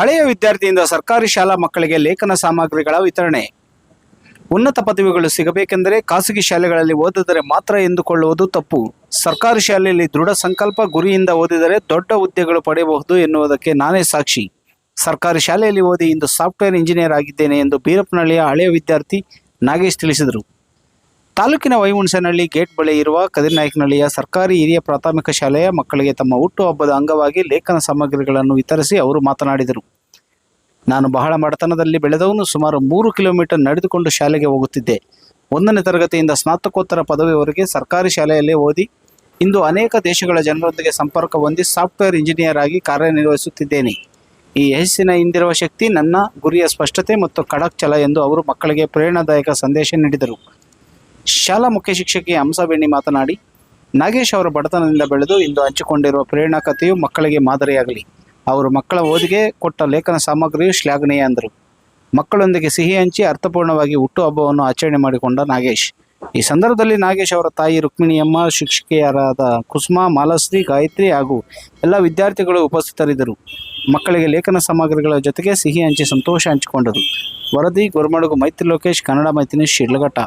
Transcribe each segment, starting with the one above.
ಹಳೆಯ ವಿದ್ಯಾರ್ಥಿಯಿಂದ ಸರ್ಕಾರಿ ಶಾಲಾ ಮಕ್ಕಳಿಗೆ ಲೇಖನ ಸಾಮಗ್ರಿಗಳ ವಿತರಣೆ. ಉನ್ನತ ಪದವಿಗಳು ಸಿಗಬೇಕೆಂದರೆ ಖಾಸಗಿ ಶಾಲೆಗಳಲ್ಲಿ ಓದಿದರೆ ಮಾತ್ರ ಎಂದುಕೊಳ್ಳುವುದು ತಪ್ಪು. ಸರ್ಕಾರಿ ಶಾಲೆಯಲ್ಲಿ ದೃಢ ಸಂಕಲ್ಪ ಗುರಿಯಿಂದ ಓದಿದರೆ ದೊಡ್ಡ ಹುದ್ದೆಗಳು ಪಡೆಯಬಹುದು ಎನ್ನುವುದಕ್ಕೆ ನಾನೇ ಸಾಕ್ಷಿ. ಸರ್ಕಾರಿ ಶಾಲೆಯಲ್ಲಿ ಓದಿ ಇಂದು ಸಾಫ್ಟ್ವೇರ್ ಇಂಜಿನಿಯರ್ ಆಗಿದ್ದೇನೆ ಎಂದು ಬೀರಪ್ಪನಹಳ್ಳಿಯ ಹಳೆಯ ವಿದ್ಯಾರ್ಥಿ ನಾಗೇಶ್ ತಿಳಿಸಿದರು. ತಾಲೂಕಿನ ವೈಮುಣಸನಹಳ್ಳಿ ಗೇಟ್ ಬಳಿ ಇರುವ ಕದಿರ್ನಾಯಕನಹಳ್ಳಿಯ ಸರ್ಕಾರಿ ಹಿರಿಯ ಪ್ರಾಥಮಿಕ ಶಾಲೆಯ ಮಕ್ಕಳಿಗೆ ತಮ್ಮ ಹುಟ್ಟುಹಬ್ಬದ ಅಂಗವಾಗಿ ಲೇಖನ ಸಾಮಗ್ರಿಗಳನ್ನು ವಿತರಿಸಿ ಅವರು ಮಾತನಾಡಿದರು. ನಾನು ಬಹಳ ಮಡತನದಲ್ಲಿ ಬೆಳೆದವನು ಸುಮಾರು ಮೂರು ಕಿಲೋಮೀಟರ್ ನಡೆದುಕೊಂಡು ಶಾಲೆಗೆ ಹೋಗುತ್ತಿದ್ದೆ. ಒಂದನೇ ತರಗತಿಯಿಂದ ಸ್ನಾತಕೋತ್ತರ ಪದವಿವರೆಗೆ ಸರ್ಕಾರಿ ಶಾಲೆಯಲ್ಲೇ ಓದಿ, ಇಂದು ಅನೇಕ ದೇಶಗಳ ಜನರೊಂದಿಗೆ ಸಂಪರ್ಕ ಹೊಂದಿ ಸಾಫ್ಟ್ವೇರ್ ಇಂಜಿನಿಯರ್ ಆಗಿ ಕಾರ್ಯನಿರ್ವಹಿಸುತ್ತಿದ್ದೇನೆ. ಈ ಯಶಸ್ಸಿನ ಹಿಂದಿರುವ ಶಕ್ತಿ ನನ್ನ ಗುರಿಯ ಸ್ಪಷ್ಟತೆ ಮತ್ತು ಖಡಕ್ ಛಲ ಎಂದು ಅವರು ಮಕ್ಕಳಿಗೆ ಪ್ರೇರಣಾದಾಯಕ ಸಂದೇಶ ನೀಡಿದರು. ಶಾಲಾ ಮುಖ್ಯ ಶಿಕ್ಷಕಿ ಹಂಸಬೇಣಿ ಮಾತನಾಡಿ, ನಾಗೇಶ್ ಅವರ ಬಡತನದಿಂದ ಬೆಳೆದು ಇಂದು ಹಂಚಿಕೊಂಡಿರುವ ಪ್ರೇರಣಾ ಕಥೆಯು ಮಕ್ಕಳಿಗೆ ಮಾದರಿಯಾಗಲಿ. ಅವರು ಮಕ್ಕಳ ಓದಿಗೆ ಕೊಟ್ಟ ಲೇಖನ ಸಾಮಗ್ರಿಯು ಶ್ಲಾಘನೀಯ ಅಂದರು. ಮಕ್ಕಳೊಂದಿಗೆ ಸಿಹಿ ಹಂಚಿ ಅರ್ಥಪೂರ್ಣವಾಗಿ ಹುಟ್ಟುಹಬ್ಬವನ್ನು ಆಚರಣೆ ಮಾಡಿಕೊಂಡ ನಾಗೇಶ್. ಈ ಸಂದರ್ಭದಲ್ಲಿ ನಾಗೇಶ್ ಅವರ ತಾಯಿ ರುಕ್ಮಿಣಿಯಮ್ಮ, ಶಿಕ್ಷಕಿಯರಾದ ಕುಸುಮಾ, ಮಾಲಶ್ರೀ, ಗಾಯತ್ರಿ ಹಾಗೂ ಎಲ್ಲ ವಿದ್ಯಾರ್ಥಿಗಳು ಉಪಸ್ಥಿತರಿದ್ದರು. ಮಕ್ಕಳಿಗೆ ಲೇಖನ ಸಾಮಗ್ರಿಗಳ ಜೊತೆಗೆ ಸಿಹಿ ಹಂಚಿ ಸಂತೋಷ ಹಂಚಿಕೊಂಡರು. ವರದಿ, ಗೊರಮಡುಗು, ಮೈತ್ರಿ ಲೋಕೇಶ್, ಕನ್ನಡ ಮೈತ್ರಿ ಶಿಡ್ಲಘಟ್ಟ.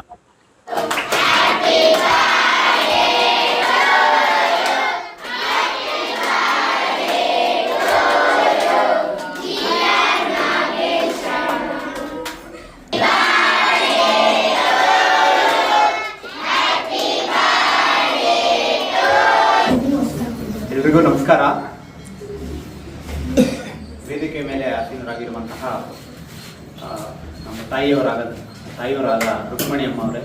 ಎಲ್ರಿಗೂ ನಮಸ್ಕಾರ. ವೇದಿಕೆ ಮೇಲೆ ಆಸೀನರಾಗಿರುವಂತಹ ನಮ್ಮ ತಾಯಿಯವರಾದ ತಾಯಿಯವರಾದ ರುಕ್ಮಣಿ ಅಮ್ಮ ಅವರೇ,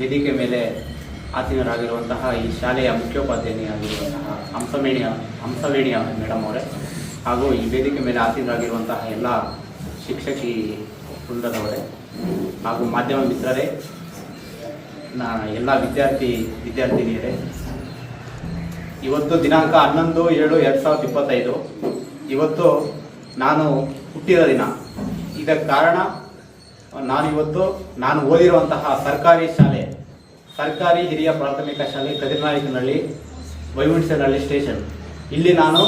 ವೇದಿಕೆ ಮೇಲೆ ಆಸೀನರಾಗಿರುವಂತಹ ಈ ಶಾಲೆಯ ಮುಖ್ಯೋಪಾಧ್ಯಾಯಿನಿಯಾಗಿರುವಂತಹ ಹಂಸವೇಣಿಯ ಹಂಸವೇಣಿಯ ಮೇಡಮ್ ಅವರೇ, ಹಾಗೂ ಈ ವೇದಿಕೆ ಮೇಲೆ ಆಸೀನರಾಗಿರುವಂತಹ ಎಲ್ಲ ಶಿಕ್ಷಕಿ ವೃಂದದವರೇ ಹಾಗೂ ಮಾಧ್ಯಮ ಮಿತ್ರರೇ, ನಾ, ಎಲ್ಲ ವಿದ್ಯಾರ್ಥಿ, ವಿದ್ಯಾರ್ಥಿನಿಯರೇ ಇವತ್ತು ದಿನಾಂಕ ಹನ್ನೊಂದು ಏಳು ಎರಡು ಸಾವಿರದ ಇಪ್ಪತ್ತೈದು. ಇವತ್ತು ನಾನು ಹುಟ್ಟಿದ ದಿನ. ಇದಕ್ಕೆ ಕಾರಣ, ನಾನು ಇವತ್ತು, ನಾನು ಓದಿರುವಂತಹ ಸರ್ಕಾರಿ ಶಾಲೆ, ಸರ್ಕಾರಿ ಹಿರಿಯ ಪ್ರಾಥಮಿಕ ಶಾಲೆ ಕದಿರ್ನಾಯಕನಹಳ್ಳಿ ವೈವಿಣ್ಸನಹಳ್ಳಿ ಸ್ಟೇಷನ್. ಇಲ್ಲಿ ನಾನು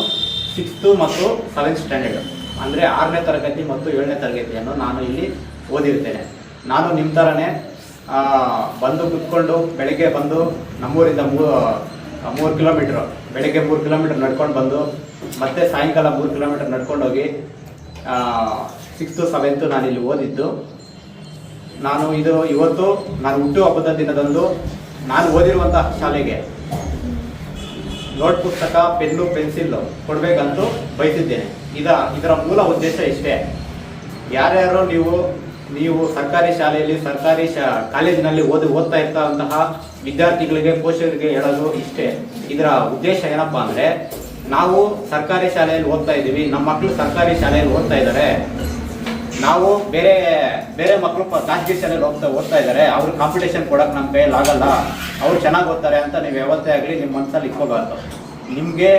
ಸಿಕ್ಸ್ತು ಮತ್ತು ಸೆವೆಂತ್ ಸ್ಟ್ಯಾಂಡರ್ಡ್ ಅಂದರೆ ಆರನೇ ತರಗತಿ ಮತ್ತು ಏಳನೇ ತರಗತಿಯನ್ನು ನಾನು ಇಲ್ಲಿ ಓದಿರ್ತೇನೆ. ನಾನು ನಿಮ್ಮ ಥರನೇ ಬಂದು ಕುತ್ಕೊಂಡು, ಬೆಳಗ್ಗೆ ಬಂದು ನಮ್ಮೂರಿಂದ ಮೂ ಮೂರು ಕಿಲೋಮೀಟ್ರ್. ಬೆಳಗ್ಗೆ ಮೂರು ಕಿಲೋಮೀಟ್ರ್ ನಡ್ಕೊಂಡು ಬಂದು, ಮತ್ತೆ ಸಾಯಂಕಾಲ ಮೂರು ಕಿಲೋಮೀಟ್ರ್ ನಡ್ಕೊಂಡು ಹೋಗಿ ಸಿಕ್ಸ್ತು ಸೆವೆಂತು ಇಲ್ಲಿ ಓದಿದ್ದು. ನಾನು ಇದು ಇವತ್ತು ನಾನು ಹುಟ್ಟು ಹಬ್ಬದ ದಿನದಂದು ನಾನು ಓದಿರುವಂತಹ ಶಾಲೆಗೆ ನೋಟ್ ಪುಸ್ತಕ ಪೆನ್ನು ಪೆನ್ಸಿಲ್ ಕೊಡಬೇಕಂತೂ ಬಯಸಿದ್ದೇನೆ. ಇದ, ಇದರ ಮೂಲ ಉದ್ದೇಶ ಇಷ್ಟೇ. ಯಾರ್ಯಾರು ನೀವು ನೀವು ಸರ್ಕಾರಿ ಶಾಲೆಯಲ್ಲಿ, ಸರ್ಕಾರಿ ಶಾ, ಕಾಲೇಜಿನಲ್ಲಿ ಓದಿ, ಓದ್ತಾ ಇರ್ತಂತಹ ವಿದ್ಯಾರ್ಥಿಗಳಿಗೆ, ಪೋಷಕರಿಗೆ ಹೇಳೋದು ಇಷ್ಟೇ. ಇದರ ಉದ್ದೇಶ ಏನಪ್ಪಾ ಅಂದ್ರೆ, ನಾವು ಸರ್ಕಾರಿ ಶಾಲೆಯಲ್ಲಿ ಓದ್ತಾ ಇದ್ದೀವಿ, ನಮ್ಮ ಮಕ್ಕಳು ಸರ್ಕಾರಿ ಶಾಲೆಯಲ್ಲಿ ಓದ್ತಾ ಇದ್ದಾರೆ. ನಾವು ಬೇರೆ ಬೇರೆ ಮಕ್ಕಳು ಖಾಸಗಿ ಶಾಲೆಯಲ್ಲಿ ಹೋಗ್ತಾ, ಓದ್ತಾ ಇದ್ದಾರೆ. ಅವರು ಕಾಂಪಿಟೇಷನ್ ಕೊಡಕ್ಕೆ ನಮ್ಮ ಕೈಯಲ್ಲಿ ಆಗಲ್ಲ. ಅವ್ರು ಚೆನ್ನಾಗಿ ಓದ್ತಾರೆ ಅಂತ ನೀವು ವ್ಯವಸ್ಥೆ ಆಗಲಿ ನಿಮ್ಮ ಮನಸ್ಸಲ್ಲಿ ಇಟ್ಕೋಬಾರ್ದು. ನಿಮಗೆ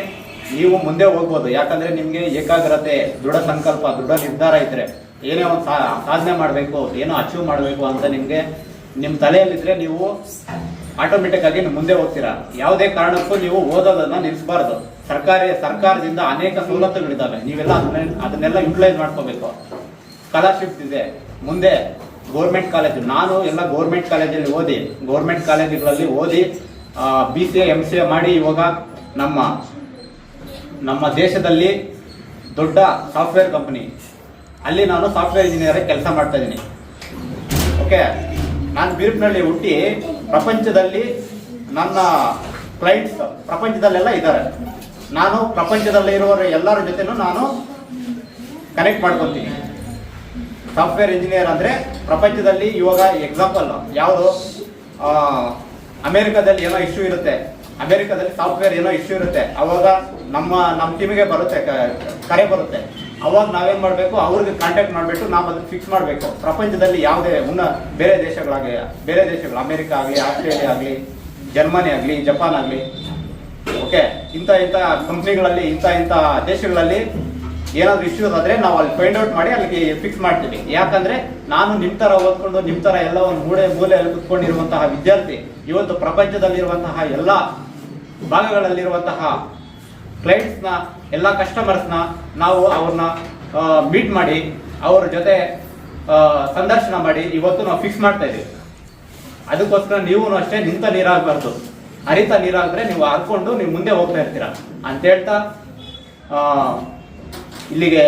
ನೀವು ಮುಂದೆ ಹೋಗ್ಬೋದು. ಯಾಕಂದ್ರೆ ನಿಮಗೆ ಏಕಾಗ್ರತೆ, ದೃಢ ಸಂಕಲ್ಪ, ದೃಢ ನಿರ್ಧಾರ ಇದ್ರೆ ಏನೇ ಒಂದು ಸಾಧನೆ ಮಾಡಬೇಕು, ಏನೋ ಅಚೀವ್ ಮಾಡಬೇಕು ಅಂತ ನಿಮಗೆ ನಿಮ್ಮ ತಲೆಯಲ್ಲಿದ್ದರೆ ನೀವು ಆಟೋಮೆಟಿಕ್ ಆಗಿ ಮುಂದೆ ಹೋಗ್ತೀರಾ. ಯಾವುದೇ ಕಾರಣಕ್ಕೂ ನೀವು ಓದೋದನ್ನ ನಿಲ್ಲಿಸಬಾರ್ದು ಸರ್ಕಾರಿ, ಸರ್ಕಾರದಿಂದ ಅನೇಕ ಸವಲತ್ತುಗಳಿದ್ದಾವೆ. ನೀವೆಲ್ಲ ಅದನ್ನ, ಅದನ್ನೆಲ್ಲ ಯುಟಿಲೈಸ್ ಮಾಡ್ಕೋಬೇಕು. ಸ್ಕಾಲರ್ಶಿಪ್ ಇದೆ. ಮುಂದೆ ಗೌರ್ಮೆಂಟ್ ಕಾಲೇಜು ನಾನು ಎಲ್ಲ ಗೌರ್ಮೆಂಟ್ ಕಾಲೇಜಲ್ಲಿ ಓದಿ ಗೌರ್ಮೆಂಟ್ ಕಾಲೇಜುಗಳಲ್ಲಿ ಓದಿ B C M C A ಮಾಡಿ ಇವಾಗ ನಮ್ಮ ನಮ್ಮ ದೇಶದಲ್ಲಿ ದೊಡ್ಡ ಸಾಫ್ಟ್ವೇರ್ ಕಂಪನಿ ಅಲ್ಲಿ ನಾನು ಸಾಫ್ಟ್ವೇರ್ ಇಂಜಿನಿಯರ್ ಕೆಲಸ ಮಾಡ್ತಾ ಇದ್ದೀನಿ. ಓಕೆ ನಾನು ಬೀರ್ಪ್ನಳ್ಳಿ ಹುಟ್ಟಿ ಪ್ರಪಂಚದಲ್ಲಿ ನನ್ನ ಕ್ಲೈಂಟ್ಸ್ ಪ್ರಪಂಚದಲ್ಲೆಲ್ಲ ಇದ್ದಾರೆ. ನಾನು ಪ್ರಪಂಚದಲ್ಲಿ ಇರುವವರ ಎಲ್ಲರ ಜೊತೆನೂ ನಾನು ಕನೆಕ್ಟ್ ಮಾಡ್ಕೊತೀನಿ ಸಾಫ್ಟ್ವೇರ್ ಇಂಜಿನಿಯರ್ ಅಂದರೆ ಪ್ರಪಂಚದಲ್ಲಿ ಇವಾಗ ಎಕ್ಸಾಂಪಲ್ ಯಾವುದು? ಅಮೇರಿಕಾದಲ್ಲಿ ಏನೋ ಇಶ್ಯೂ ಇರುತ್ತೆ. ಅಮೇರಿಕಾದಲ್ಲಿ ಸಾಫ್ಟ್ವೇರ್ ಏನೋ ಇಶ್ಯೂ ಇರುತ್ತೆ. ಅವಾಗ ನಮ್ಮ ನಮ್ಮ ಟೀಮಿಗೆ ಬರುತ್ತೆ ಕರೆ ಬರುತ್ತೆ. ಅವಾಗ ನಾವೇನ್ ಮಾಡಬೇಕು? ಅವ್ರಿಗೆ ಕಾಂಟ್ಯಾಕ್ಟ್ ಮಾಡಿಬಿಟ್ಟು ನಾವು ಅದನ್ನ ಫಿಕ್ಸ್ ಮಾಡಬೇಕು. ಪ್ರಪಂಚದಲ್ಲಿ ಯಾವುದೇ ಉನ್ನ ಬೇರೆ ದೇಶಗಳಾಗಲಿ ಬೇರೆ ದೇಶಗಳು, ಅಮೆರಿಕ ಆಗಲಿ, ಆಸ್ಟ್ರೇಲಿಯಾ ಆಗಲಿ, ಜರ್ಮನಿ ಆಗಲಿ, ಜಪಾನ್ ಆಗಲಿ ಓಕೆ ಇಂಥ ಇಂಥ ಕಂಪ್ನಿಗಳಲ್ಲಿ ಇಂಥ ಇಂಥ ದೇಶಗಳಲ್ಲಿ ಏನಾದ್ರು ಇಶ್ಯೂಸ್ ಆದ್ರೆ ನಾವು ಅಲ್ಲಿ ಫೈಂಡ್ ಔಟ್ ಮಾಡಿ ಅಲ್ಲಿಗೆ ಫಿಕ್ಸ್ ಮಾಡ್ತೀವಿ. ಯಾಕಂದ್ರೆ ನಾನು ನಿಮ್ ತರ ಓದ್ಕೊಂಡು, ನಿಮ್ ತರ ಎಲ್ಲ ಒಂದು ಮೂಲೆ ಮೂಲೆಯಲ್ಲಿ ಕುತ್ಕೊಂಡಿರುವಂತಹ ವಿದ್ಯಾರ್ಥಿ, ಇವತ್ತು ಪ್ರಪಂಚದಲ್ಲಿರುವಂತಹ ಎಲ್ಲ ಭಾಗಗಳಲ್ಲಿರುವಂತಹ ಕ್ಲೈಂಟ್ಸ್ನ ಎಲ್ಲ ಕಸ್ಟಮರ್ಸ್ನ ನಾವು ಅವ್ರನ್ನ ಮೀಟ್ ಮಾಡಿ, ಅವ್ರ ಜೊತೆ ಸಂದರ್ಶನ ಮಾಡಿ ಇವತ್ತು ನಾವು ಫಿಕ್ಸ್ ಮಾಡ್ತಾ ಇದ್ದೀವಿ. ಅದಕ್ಕೋಸ್ಕರ ನೀವು ಅಷ್ಟೇ ನಿಂತ ನೀರಾಗಬಾರ್ದು. ಹರಿತ ನೀರಾದ್ರೆ ನೀವು ಹಾಕೊಂಡು ನೀವು ಮುಂದೆ ಹೋಗ್ತಾ ಇರ್ತೀರ? ಅಂತ ಹೇಳ್ತಾ ಇಲ್ಲಿಗೆ